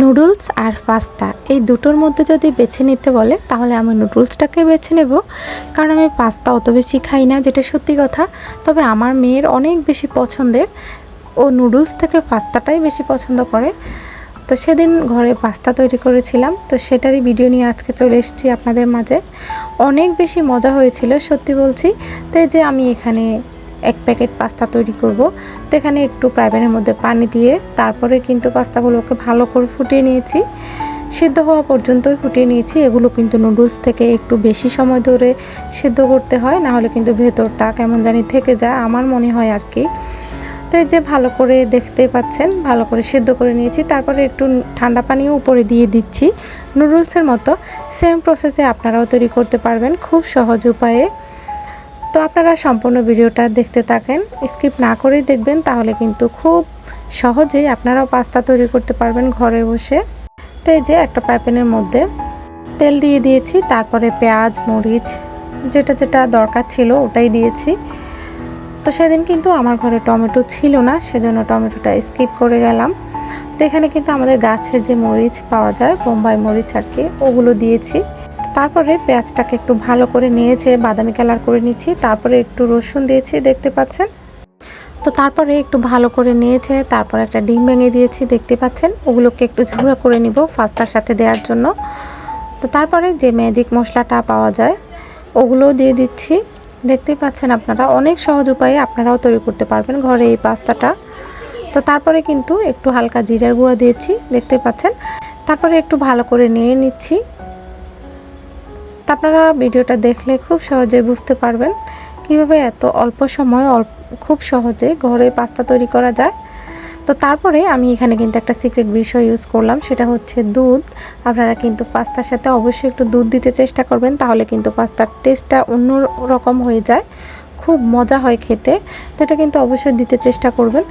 Noodles আর pasta. এই দুটোর মধ্যে যদি বেছে নিতে বলে, তাহলে আমি নুডলসটাকে বেছে নেব। কারণ আমি পাস্তা অত বেশি খাই না, যেটা সত্যি কথা। তবে আমার মেয়ের অনেক বেশি পছন্দের। ও নুডলস থেকে পাস্তাটাই বেশি পছন্দ করে। তো সেদিন ঘরে পাস্তা তৈরি করেছিলাম। তো সেটারই ভিডিও নিয়ে আজকে চলে এসেছি আপনাদের মাঝে। অনেক বেশি মজা হয়েছিল, সত্যি বলছি। তো যে আমি এখানে এক প্যাকেট পাস্তা তৈরি করব। তো এখানে একটু প্রাইভেনের মধ্যে পানি দিয়ে তারপরে কিন্তু পাস্তাগুলোকে ভালো করে ফুটিয়ে নিয়েছি। সিদ্ধ হওয়া পর্যন্তই ফুটিয়ে নিয়েছি। এগুলো কিন্তু নুডলস থেকে একটু বেশি সময় ধরে সিদ্ধ করতে হয়, না হলে কিন্তু ভেতরটা কেমন জানি থেকে যায়, আমার মনে হয় আর কি। তো যে ভালো করে দেখতে পাচ্ছেন, ভালো করে সিদ্ধ করে নিয়েছি। তারপরে একটু ঠান্ডা পানিও উপরে দিয়ে দিচ্ছি নুডলসের মতো। সেম প্রসেসে আপনারাও তৈরি করতে পারবেন খুব সহজ উপায়ে। তো আপনারা সম্পূর্ণ ভিডিওটা দেখতে থাকেন, স্কিপ না করেই দেখবেন, তাহলে কিন্তু খুব সহজেই আপনারাও পাস্তা তৈরি করতে পারবেন ঘরে বসে। তো এই যে একটা পাইপেনের মধ্যে তেল দিয়ে দিয়েছি, তারপরে পেঁয়াজ, মরিচ, যেটা যেটা দরকার ছিল ওটাই দিয়েছি। তো সেদিন কিন্তু আমার ঘরে টমেটো ছিল না, সেজন্য টমেটোটা স্কিপ করে গেলাম। তো এখানে কিন্তু আমাদের গাছের যে মরিচ পাওয়া যায়, বোম্বাই মরিচ আর কি, ওগুলো দিয়েছি। তারপরে পেঁয়াজটাকে একটু ভালো করে নিয়েছে বাদামি কালার করে নিচ্ছি। তারপরে একটু রসুন দিয়েছি, দেখতে পাচ্ছেন? তো তারপরে একটু ভালো করে নিয়েছে তারপর একটা ডিম ভেঙে দিয়েছি, দেখতে পাচ্ছেন? ওগুলোকে একটু ঝুড়া করে নিব ফাস্তার সাথে দেওয়ার জন্য। তো তারপরে যে ম্যাজিক মশলাটা পাওয়া যায়, ওগুলোও দিয়ে দিচ্ছি। দেখতেই পাচ্ছেন আপনারা, অনেক সহজ উপায়ে আপনারাও তৈরি করতে পারবেন ঘরে এই পাস্তাটা। তো তারপরে কিন্তু একটু হালকা জিরার গুঁড়া দিয়েছি, দেখতে পাচ্ছেন? তারপরে একটু ভালো করে নিয়ে নিচ্ছি। আপনারা ভিডিওটা দেখলে খুব সহজে বুঝতে পারবেন কীভাবে এত অল্প সময় খুব সহজে ঘরে পাস্তা তৈরি করা যায়। তো তারপরে আমি এখানে কিন্তু একটা সিক্রেট বিষয় ইউজ করলাম, সেটা হচ্ছে দুধ। আপনারা কিন্তু পাস্তার সাথে অবশ্যই একটু দুধ দিতে চেষ্টা করবেন, তাহলে কিন্তু পাস্তার টেস্টটা অন্য রকম হয়ে যায়। খুব মজা হয় খেতে, তো এটা কিন্তু অবশ্যই দিতে চেষ্টা করবেন।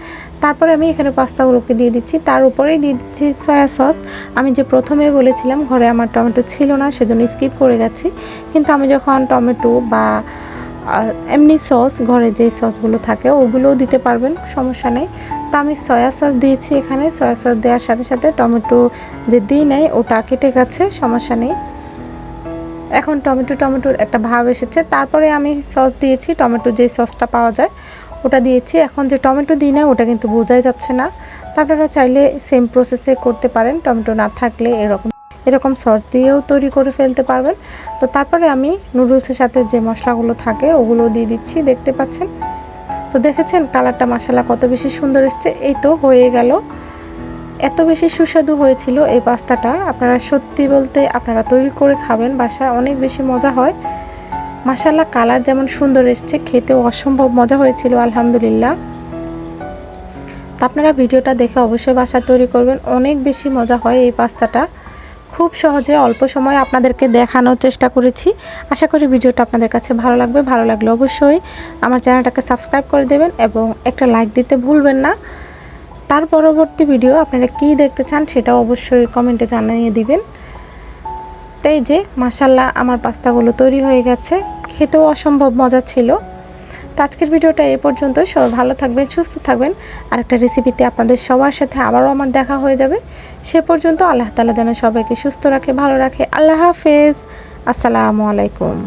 তারপরে আমি এখানে পাস্তাগুলোকে দিয়ে দিচ্ছি। তার উপরেই দিয়ে দিচ্ছি সয়া সস। আমি যে প্রথমে বলেছিলাম ঘরে আমার টমেটো ছিল না, সেজন্য স্কিপ করে গেছি। কিন্তু আমি যখন টমেটো বা এমনি সস, ঘরে যে সসগুলো থাকে, ওগুলোও দিতে পারবেন, সমস্যা নেই। তো আমি সয়া সস দিয়েছি এখানে। সয়া সস দেওয়ার সাথে সাথে টমেটো যে দিই নেয় ওটা কেটে গেছে, সমস্যা নেই। এখন টমেটো, টমেটোর একটা ভাব এসেছে। তারপরে আমি সস দিয়েছি, টমেটো যে সসটা পাওয়া যায়, ওটা দিয়েছি। এখন যে টমেটো দিই না, ওটা কিন্তু বোঝাই যাচ্ছে না। তা আপনারা চাইলে সেম প্রসেসে করতে পারেন, টমেটো না থাকলে এরকম এরকম সস দিয়েও তৈরি করে ফেলতে পারবেন। তো তারপরে আমি নুডলসের সাথে যে মশলাগুলো থাকে ওগুলো দিয়ে দিচ্ছি, দেখতে পাচ্ছেন? তো দেখেছেন, কালারটা মশলা কত বেশি সুন্দর এসছে। এই তো হয়ে গেল। এত বেশি সুস্বাদু হয়েছিল এই পাস্তাটা। আপনারা সত্যি বলতে আপনারা তৈরি করে খাবেন, বাসায় অনেক বেশি মজা হয়। মাসাল্লা কালার যেমন সুন্দর এসছে, খেতেও অসম্ভব মজা হয়েছিল, আলহামদুলিল্লাহ। তো আপনারা ভিডিওটা দেখে অবশ্যই বাসা তৈরি করবেন, অনেক বেশি মজা হয় এই পাস্তাটা। খুব সহজে অল্প সময়ে আপনাদেরকে দেখানোর চেষ্টা করেছি। আশা করি ভিডিওটা আপনাদের কাছে ভালো লাগবে, ভালো লাগলে অবশ্যই আমার চ্যানেলটাকে সাবস্ক্রাইব করে দেবেন এবং একটা লাইক দিতে ভুলবেন না। তার পরবর্তী ভিডিও আপনারা কী দেখতে চান সেটাও অবশ্যই কমেন্টে জানিয়ে দিবেন। তাই যে মাসাল্লাহ আমার পাস্তাগুলো তৈরি হয়ে গেছে। খেতেও অসম্ভব মজা ছিল। তো আজকের ভিডিওটা এ পর্যন্ত। সবাই ভালো থাকবেন, সুস্থ থাকবেন। আর একটা রেসিপিতে আপনাদের সবার সাথে আবারও আমার দেখা হয়ে যাবে। সে পর্যন্ত আল্লাহ তালা যেন সবাইকে সুস্থ রাখে, ভালো রাখে। আল্লাহ হাফেজ। আসসালামু আলাইকুম।